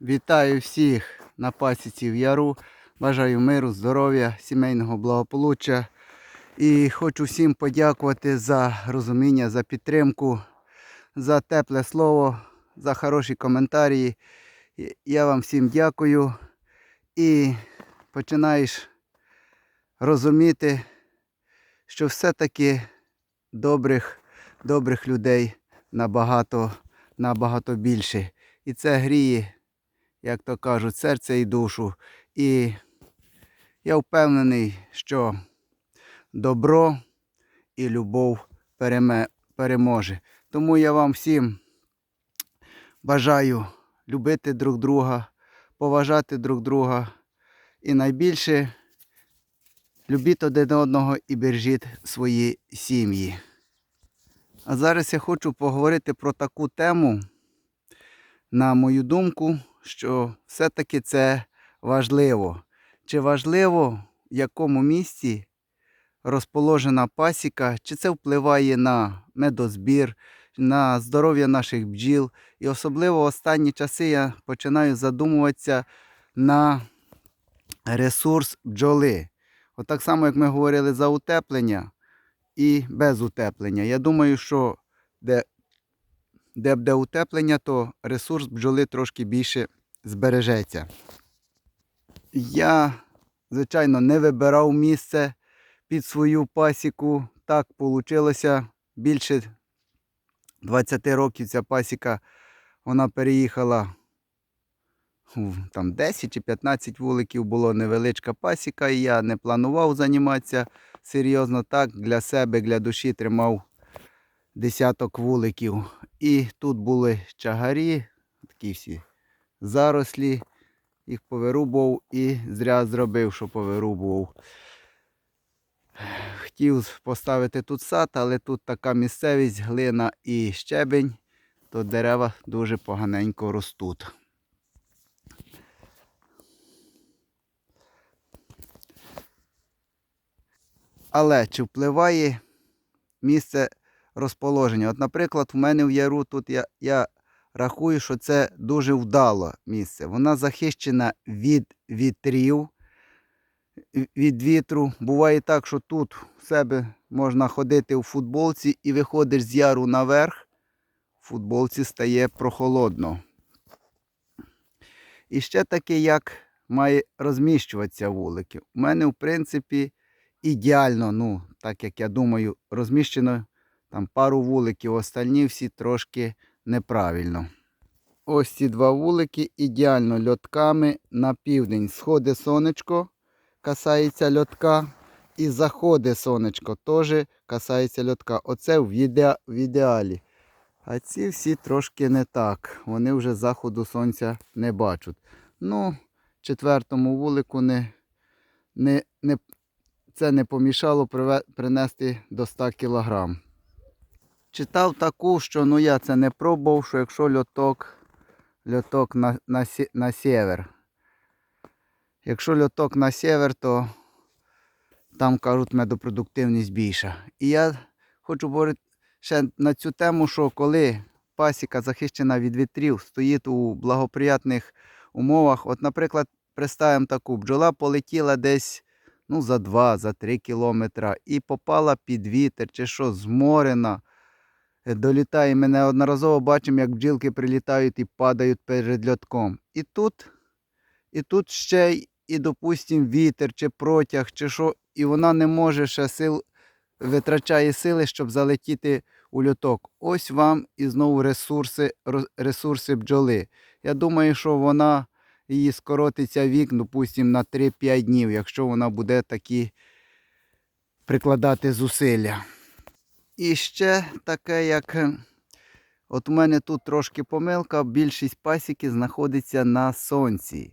Вітаю всіх на пасіці в яру. Бажаю миру, здоров'я, сімейного благополуччя. І хочу всім подякувати за розуміння, за підтримку, за тепле слово, за хороші коментарі. Я вам всім дякую. І починаєш розуміти, що все-таки добрих, добрих людей набагато, набагато більше. І це гріє як то кажуть, серце і душу. І я впевнений, що добро і любов переможе. Тому я вам всім бажаю любити друг друга, поважати друг друга. І найбільше любіть один одного і бережіть свої сім'ї. А зараз я хочу поговорити про таку тему, на мою думку, що все-таки це важливо. Чи важливо, в якому місці розположена пасіка, чи це впливає на медозбір, на здоров'я наших бджіл. І особливо в останні часи я починаю задумуватися на ресурс бджоли. Отак само, як ми говорили за утеплення і без утеплення. Я думаю, що де де буде утеплення, то ресурс бджоли трошки більше збережеться. Я, звичайно, не вибирав місце під свою пасіку. Так вийшло. Більше 20 років ця пасіка вона переїхала. Там 10 чи 15 вуликів було невеличка пасіка, і я не планував займатися серйозно так. Для себе, для душі тримав десяток вуликів. І тут були чагарі, такі всі зарослі. Їх повирубував і зря зробив, що повирубував. Хотів поставити тут сад, але тут така місцевість, глина і щебень, то дерева дуже поганенько ростуть. Але чи впливає місце розположення? От, наприклад, в мене в яру тут я, я рахую, що це дуже вдало місце. Вона захищена від вітрів, від вітру. Буває так, що тут в себе можна ходити у футболці і виходиш з яру наверх, в футболці стає прохолодно. І ще таке, як має розміщуватися вулики. У мене, в принципі, ідеально, ну, так як я думаю, розміщено там пару вуликів, остальні всі трошки неправильно. Ось ці два вулики ідеально льотками на південь. Сходи сонечко, касається льотка. І заходить сонечко, теж касається льотка. Оце в, іде... в ідеалі. А ці всі трошки не так. Вони вже заходу сонця не бачать. Ну, четвертому вулику не, не, не, це не помішало принести до 100 кілограм. Читав таку, що ну я це не пробував, що якщо льоток, льоток на, на, на север. Якщо льоток на север, то там кажуть медопродуктивність більша. І я хочу говорити ще на цю тему, що коли пасіка захищена від вітрів, стоїть у благоприятних умовах. От, наприклад, представимо таку, бджола полетіла десь ну, за 2 за 3 кілометри і попала під вітер чи що, зморена. Долітає, ми неодноразово бачимо, як бджілки прилітають і падають перед льотком. І тут, і тут ще і, допустим, вітер чи протяг, чи що, і вона не може ще сил, витрачає сили, щоб залетіти у льоток. Ось вам і знову ресурси, ресурси бджоли. Я думаю, що вона її скоротиться вік, допустим, на 3-5 днів, якщо вона буде такі прикладати зусилля. І ще таке, як е, от у мене тут трошки помилка, більшість пасіки знаходиться на сонці.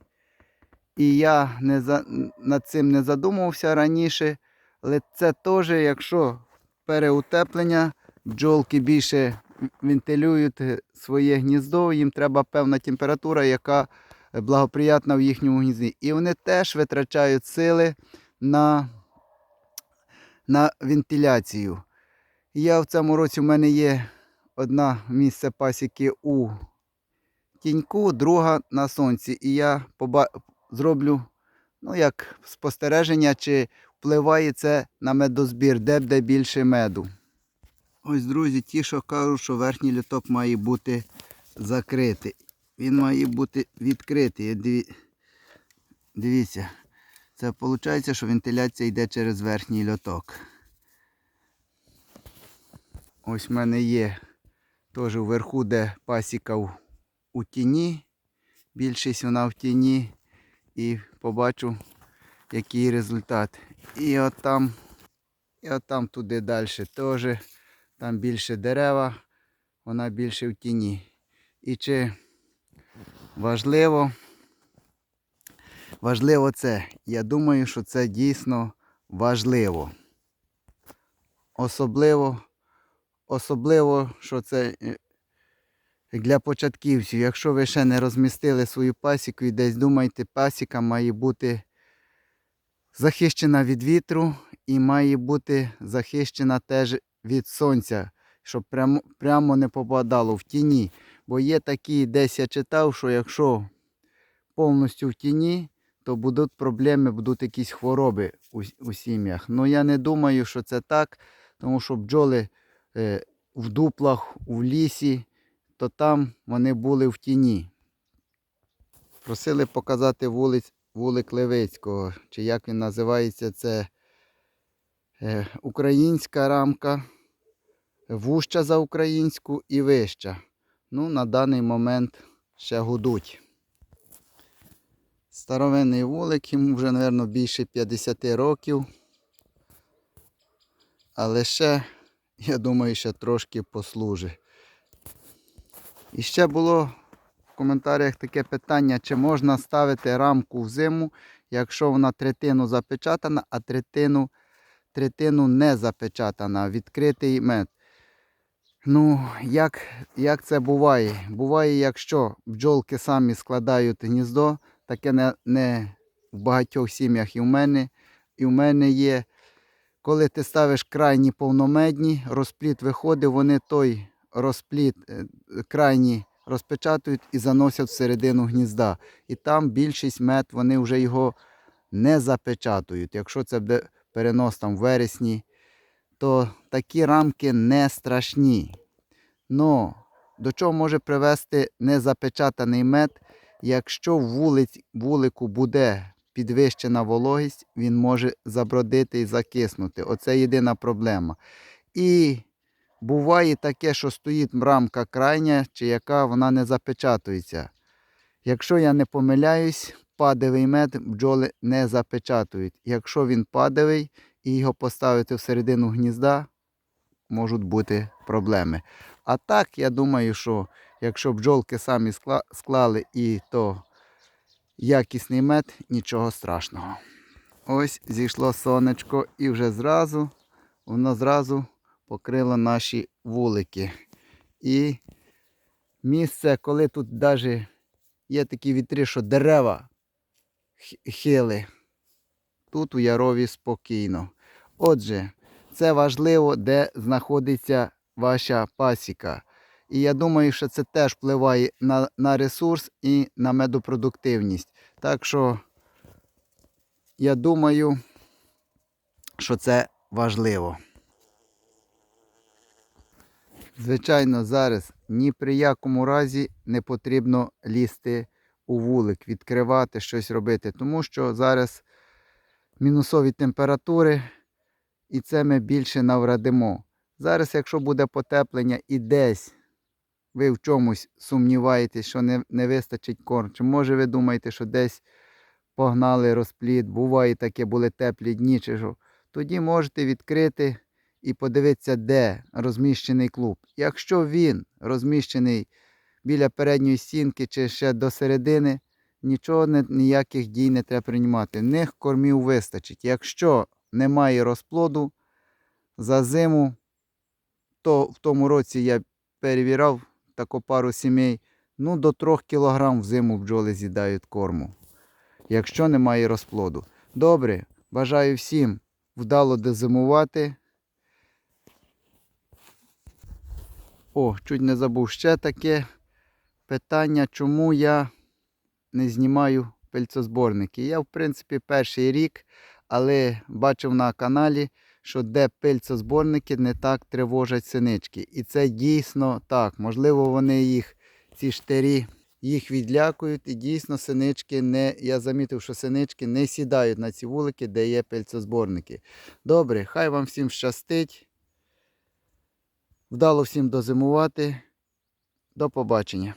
І я не за, над цим не задумувався раніше, але це теж, якщо переутеплення, бджолки більше вентилюють е, своє гніздо, їм треба певна температура, яка благоприятна в їхньому гнізді. І вони теж витрачають сили на, на вентиляцію. Я в цьому році в мене є одне місце пасіки у тіньку, друга на сонці. І я поба... зроблю ну, як спостереження, чи впливає це на медозбір, де буде більше меду. Ось, друзі, ті, що кажуть, що верхній літок має бути закритий. Він має бути відкритий. Диві- Дивіться, це виходить, що вентиляція йде через верхній льоток. Ось в мене є теж вверху, де пасіка в- у тіні. Більшість вона в тіні. І побачу, який результат. І от там, і от там туди далі теж. Там більше дерева, вона більше в тіні. І чи важливо, важливо це? Я думаю, що це дійсно важливо. Особливо, особливо, що це е, для початківців. Якщо ви ще не розмістили свою пасіку і десь думаєте, пасіка має бути захищена від вітру і має бути захищена теж від сонця, щоб прямо, прямо не попадало в тіні. Бо є такі, десь я читав, що якщо повністю в тіні, то будуть проблеми, будуть якісь хвороби у, у сім'ях. Ну я не думаю, що це так, тому що бджоли в дуплах, у лісі, то там вони були в тіні. Просили показати вулиць, вулик Левицького, чи як він називається, це е, українська рамка, вужча за українську і вища. Ну, на даний момент ще гудуть. Старовинний вулик, йому вже, мабуть, більше 50 років. Але ще, я думаю, ще трошки послужить. І ще було в коментарях таке питання, чи можна ставити рамку в зиму, якщо вона третину запечатана, а третину, третину не запечатана, відкритий мед. Ну, як, як це буває? Буває, якщо бджолки самі складають гніздо, таке не, не в багатьох сім'ях і в мене, і в мене є. Коли ти ставиш крайні повномедні, розпліт виходить, вони той розпліт е, крайні розпечатують і заносять всередину гнізда. І там більшість мед, вони вже його не запечатують. Якщо це буде перенос там в вересні, то такі рамки не страшні. Но до чого може привести незапечатаний мед, якщо в вулику буде підвищена вологість, він може забродити і закиснути. Оце єдина проблема. І буває таке, що стоїть рамка крайня, чи яка вона не запечатується. Якщо я не помиляюсь, падовий мед бджоли не запечатують. Якщо він падовий і його поставити всередину гнізда, можуть бути проблеми. А так, я думаю, що якщо бджолки самі склали і то якісний мед, нічого страшного. Ось зійшло сонечко і вже зразу, воно зразу покрило наші вулики. І місце, коли тут навіть є такі вітри, що дерева хили, тут у Ярові спокійно. Отже, це важливо, де знаходиться ваша пасіка. І я думаю, що це теж впливає на, на ресурс і на медопродуктивність. Так що я думаю, що це важливо. Звичайно, зараз ні при якому разі не потрібно лізти у вулик, відкривати, щось робити, тому що зараз мінусові температури, і це ми більше наврадимо. Зараз, якщо буде потеплення і десь ви в чомусь сумніваєтесь, що не, не вистачить корм, чи може ви думаєте, що десь погнали розплід, буває таке, були теплі дні, чи що, тоді можете відкрити і подивитися, де розміщений клуб. Якщо він розміщений біля передньої стінки чи ще до середини, нічого ніяких дій не треба приймати. В них кормів вистачить. Якщо немає розплоду за зиму, то в тому році я перевіряв таку пару сімей, ну до 3 кг в зиму бджоли з'їдають корму, якщо немає розплоду. Добре, бажаю всім вдало дозимувати. О, чуть не забув ще таке. питання, чому я не знімаю пильцозборники. Я, в принципі, перший рік, але бачив на каналі, що де пильцозборники не так тривожать синички. І це дійсно так. Можливо, вони їх, ці штирі, їх відлякують, і дійсно синички не. Я замітив, що синички не сідають на ці вулики, де є пильцозборники. Добре, хай вам всім щастить. Вдало всім дозимувати. До побачення.